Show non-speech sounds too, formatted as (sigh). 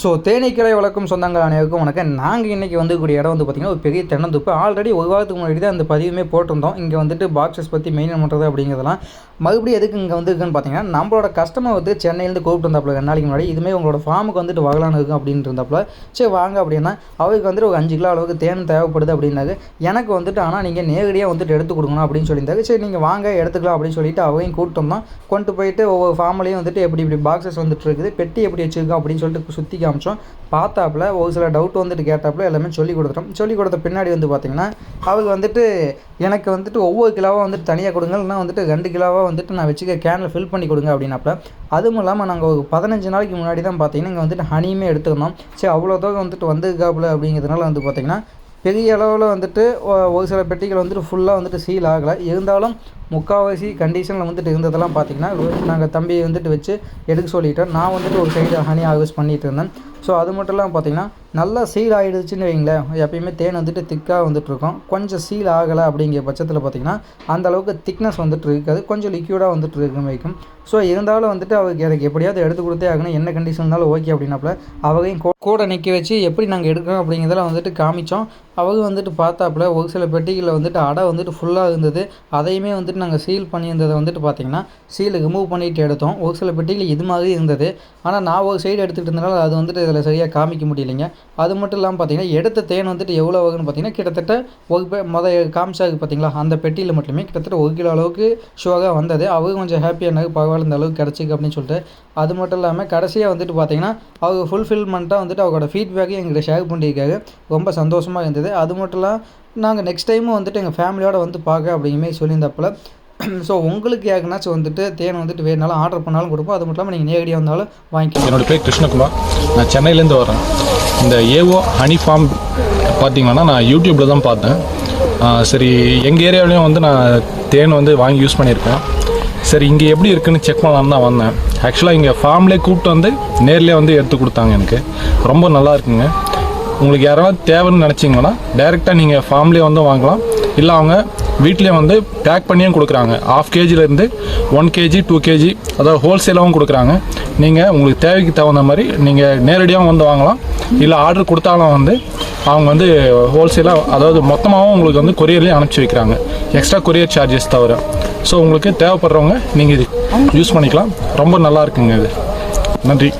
So தேனீக்கிளை வளர்க்கும் சொந்தங்கள் அனைவருக்கும் வணக்கம். நாங்கள் இன்றைக்கி வந்துக்கூடிய இடம் வந்து பார்த்திங்கன்னா ஒரு பெரிய தென்னந்தோப்பு. ஆல்ரெடி ஒரு வாரத்துக்கு முன்னாடி தான் அந்த பதிவுமே போட்டிருந்தோம். இங்கே வந்துட்டு பாக்ஸஸ் பற்றி மெயின்டைன் பண்ணுறது அப்படிங்கிறதெல்லாம் மறுபடியும் எதுக்கு இங்கே வந்துருக்குன்னு பார்த்தீங்கன்னா நம்மளோட கஸ்டமர் வந்து சென்னையிலேருந்து கூப்பிட்டு வந்தாப்புல ரெண்டு நாளைக்கு முன்னாடி இதுமாதிரி உங்களோட ஃபார்முக்கு வந்துட்டு வரலான்னு இருக்கும் அப்படின்ட்டு இருந்தாப்புல சரி வாங்க அப்படின்னா அவருக்கு வந்துட்டு ஒரு அஞ்சு கிலோ அளவுக்கு தேன் தேவைப்படுது அப்படின்னாரு. எனக்கு வந்துட்டு ஆனால் நீங்கள் நேரடியாக வந்துட்டு எடுத்து கொடுக்கணும் அப்படின்னு சொல்லியிருந்தாரு. சரி நீங்கள் வாங்க எடுத்துக்கலாம் அப்படின்னு சொல்லிட்டு அவரையும் கூப்பிட்டு வந்தோம். கொண்டு போயிட்டு ஒவ்வொரு ஃபார்ம்லேயும் வந்துட்டு எப்படி இப்படி பாக்ஸஸ் வந்துட்டு இருக்குது பெட்டி எப்படி வச்சுருக்கோம் அப்படின்னு சொல்லிட்டு சுற்றி காமிச்சோம் பார்த்தாப்புல ஒரு சில டவுட் வந்துட்டு கேட்டாப்புல எல்லாமே சொல்லி கொடுத்துட்டோம். சொல்லி கொடுத்த பின்னாடி வந்து பார்த்தீங்கன்னா அவங்க வந்துட்டு எனக்கு வந்துட்டு ஒவ்வொரு கிலோவாக வந்துட்டு தனியாக கொடுங்க இல்லைனா வந்துட்டு ரெண்டு கிலோவாக வந்துட்டு நான் வச்சுக்க கேனில் ஃபில் பண்ணி கொடுங்க அப்படின்னாப்புல அதுவும் இல்லாமல் நாங்கள் ஒரு பதினஞ்சு நாளைக்கு முன்னாடி தான் பார்த்தீங்கன்னா இங்கே வந்துட்டு ஹனியுமே எடுத்துருந்தோம். சரி அவ்வளோ தொகை வந்துட்டு வந்திருக்காப்புல அப்படிங்கிறதுனால வந்து பார்த்தீங்கன்னா பெரிய அளவில் வந்துட்டு ஒரு சில பெட்டிகள் வந்துட்டு ஃபுல்லாக வந்துட்டு சீல் ஆகலை. இருந்தாலும் முக்கால்வாசி கண்டிஷனில் வந்துட்டு இருந்ததெல்லாம் பார்த்தீங்கன்னா நாங்கள் தம்பியை வந்துட்டு வச்சு எடுக்க சொல்லிட்டோம். நான் வந்துட்டு ஒரு சைடு ஹனி ஹார்வெஸ்ட் பண்ணிகிட்டு இருந்தேன். ஸோ அது மட்டும் இல்லாமல் பார்த்தீங்கன்னா நல்லா சீல் ஆகிடுச்சுன்னு வைங்களேன். எப்பயுமே தேன் வந்துட்டு திக்காக வந்துட்டுருக்கும். கொஞ்சம் சீல் ஆகலை அப்படிங்கிற பட்சத்தில் பார்த்தீங்கன்னா அந்த அளவுக்கு திக்னஸ் வந்துட்டு இருக்காது கொஞ்சம் லிக்யூடாக வந்துட்டு இருக்கும் வைக்கும். ஸோ இருந்தாலும் வந்துட்டு அவருக்கு எனக்கு எப்படியாவது எடுத்து கொடுத்தே ஆகணும். என்ன கண்டிஷன் இருந்தாலும் ஓகே அப்படின்னாப்புல அவகையும் கூட நிற்க வச்சு எப்படி நாங்கள் எடுக்கிறோம் அப்படிங்கிறதெல்லாம் வந்துட்டு காமிச்சோம். அவங்க வந்துட்டு பார்த்தாப்புல ஒரு சில பெட்டிகளில் வந்துட்டு அடை வந்துட்டு ஃபுல்லாக இருந்தது. அதையுமே வந்துட்டு நாங்கள் சீல் பண்ணியிருந்ததை வந்துட்டு பார்த்தீங்கன்னா சீல் ரிமூவ் பண்ணிட்டு எடுத்தோம். ஒரு சில பெட்டிகள் இது மாதிரி இருந்தது. ஆனால் நான் ஒரு சைடு எடுத்துகிட்டு இருந்தனால அது வந்துட்டு இதில் சரியாக காமிக்க முடியலைங்க. அது மட்டும் இல்லாமல் பார்த்தீங்கன்னா எடுத்த தேன் வந்துட்டு எவ்வளோ வரும்னு பார்த்தீங்கன்னா கிட்டத்தட்ட ஒரு மொதல் காமிச்சாக்கு பார்த்தீங்களா அந்த பெட்டியில் மட்டுமே கிட்டத்தட்ட ஒரு கிலோ அளவுக்கு ஷோவாக வந்தது. அவங்க கொஞ்சம் ஹாப்பியானாங்க பரவாயில்ல இந்த அளவுக்கு கிடச்சிக்கு அப்படின்னு சொல்லிட்டு. அது மட்டும் இல்லாமல் கடைசியாக வந்துட்டு பார்த்தீங்கன்னா அவங்க ஃபுல்ஃபில்மெண்ட்டாக வந்துட்டு அவங்களோட ஃபீட்பேக்கையும் எங்கிட்ட ஷேர் பண்ணியிருக்காங்க ரொம்ப சந்தோஷமாக இருந்தது. அது மட்டும் இல்லாமல் நாங்கள் நெக்ஸ்ட் டைமும் வந்துட்டு எங்கள் ஃபேமிலியோடு வந்து பார்க்க அப்படிங்கிற சொல்லியிருந்தப்பல (clears throat) ஸோ உங்களுக்கு யாருக்குனாச்சும் வந்துட்டு தேன் வந்துட்டு வேணுனாலும் ஆர்டர் பண்ணாலும் கொடுப்போம். அது மட்டும் இல்லாமல் நீங்கள் நேரடியாக வந்தாலும் வாங்கிக்கலாம். என்னோட பேர் கிருஷ்ணகுமார். நான் சென்னையிலேருந்து வரேன் இந்த ஏஓ ஹனி ஃபார்ம் பார்த்தீங்கன்னா நான் யூடியூப்பில் தான் பார்த்தேன். சரி எங்கள் ஏரியாவிலையும் வந்து நான் தேன் வந்து வாங்கி யூஸ் பண்ணியிருக்கேன். சரி இங்கே எப்படி இருக்குன்னு செக் பண்ணலான்னு தான் வந்தேன். ஆக்சுவலாக இங்கே ஃபார்ம்லேயே கூப்பிட்டு வந்து நேர்லேயே வந்து எடுத்து கொடுத்தாங்க எனக்கு. ரொம்ப நல்லா இருக்குங்க. உங்களுக்கு யாராவது தேவைன்னு நினச்சிங்கன்னா டைரெக்டாக நீங்கள் ஃபார்ம்லேயே வந்து வாங்கலாம். இல்லை அவங்க வீட்லேயே வந்து பேக் பண்ணியும் கொடுக்குறாங்க. ஆஃப் கேஜிலேருந்து ஒன் கேஜி டூ கேஜி அதாவது ஹோல்சேலாகவும் கொடுக்குறாங்க. நீங்கள் உங்களுக்கு தேவைக்கு தகுந்த மாதிரி நீங்கள் நேரடியாகவும் வந்து வாங்கலாம். இல்லை ஆர்டர் கொடுத்தாலும் வந்து அவங்க வந்து ஹோல்சேலாக அதாவது மொத்தமாகவும் உங்களுக்கு வந்து கொரியர்லேயும் அனுப்பிச்சி வைக்கிறாங்க. எக்ஸ்ட்ரா கொரியர் சார்ஜஸ் தவிர. ஸோ உங்களுக்கு தேவைப்படுறவங்க நீங்கள் இது யூஸ் பண்ணிக்கலாம். ரொம்ப நல்லா இருக்குங்க இது. நன்றி.